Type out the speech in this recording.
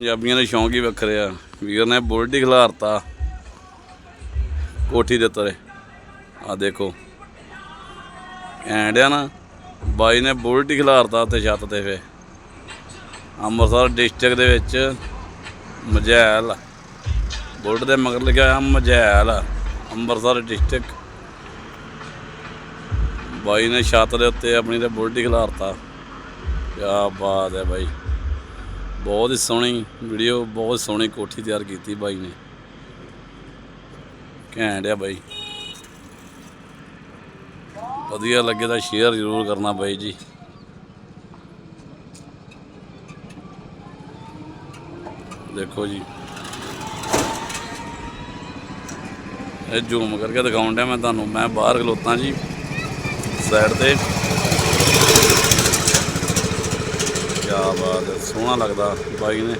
ਪੰਜਾਬੀਆਂ ਦੇ ਸ਼ੌਂਕ ਹੀ ਵੱਖਰੇ ਆ। ਵੀਰ ਨੇ ਬੁਲਟ ਹੀ ਖਿਲਾਰਤਾ। ਕੋਠੀ ਦੇ ਉੱਤੇ। ਆ ਦੇਖੋ। ਐਂਡਿਆ ਨਾ, ਬਾਈ ਨੇ ਬੁਲਟ ਹੀ ਖਿਲਾਰਤਾ ਤੇ ਛੱਤ ਤੇ ਫੇ ਅੰਮ੍ਰਿਤਸਰ ਡਿਸਟ੍ਰਿਕਟ ਦੇ ਵਿੱਚ ਮਜੈਲ ਬੁਲਟ ਦੇ ਮਗਰ ਲਿਖਿਆ ਆ ਮਜੈਲ ਅੰਮ੍ਰਿਤਸਰ ਡਿਸਟ੍ਰਿਕਟ ਬਾਈ ਨੇ ਛੱਤ ਦੇ ਉੱਤੇ ਆਪਣੀ ਤੇ ਬੁਲਟ ਹੀ ਖਿਲਾਰਤਾ। ਕਿਆ ਬਾਤ ਹੈ ਬਾਈ। ਬਹੁਤ ਹੀ ਸੋਹਣੀ ਵੀਡੀਓ ਬਹੁਤ ਸੋਹਣੀ ਕੋਠੀ ਤਿਆਰ ਕੀਤੀ ਬਾਈ ਨੇ। ਘੈਂਟ ਆ ਬਾਈ। ਵਧੀਆ ਲੱਗੇ ਤਾਂ ਸ਼ੇਅਰ ਜ਼ਰੂਰ ਕਰਨਾ ਬਾਈ ਜੀ। ਦੇਖੋ ਜੀ। ਇਹ ਜ਼ੂਮ ਕਰਕੇ ਦਿਖਾਉਣ ਡਿਆ ਮੈਂ ਤੁਹਾਨੂੰ। ਮੈਂ ਬਾਹਰ ਖਲੋਤਾ ਜੀ। ਸਾਈਡ ਤੇ। ਕਿਆ ਬਾਤ ਹੈ ਸੋਹਣਾ ਲੱਗਦਾ ਬਾਈ ਨੇ।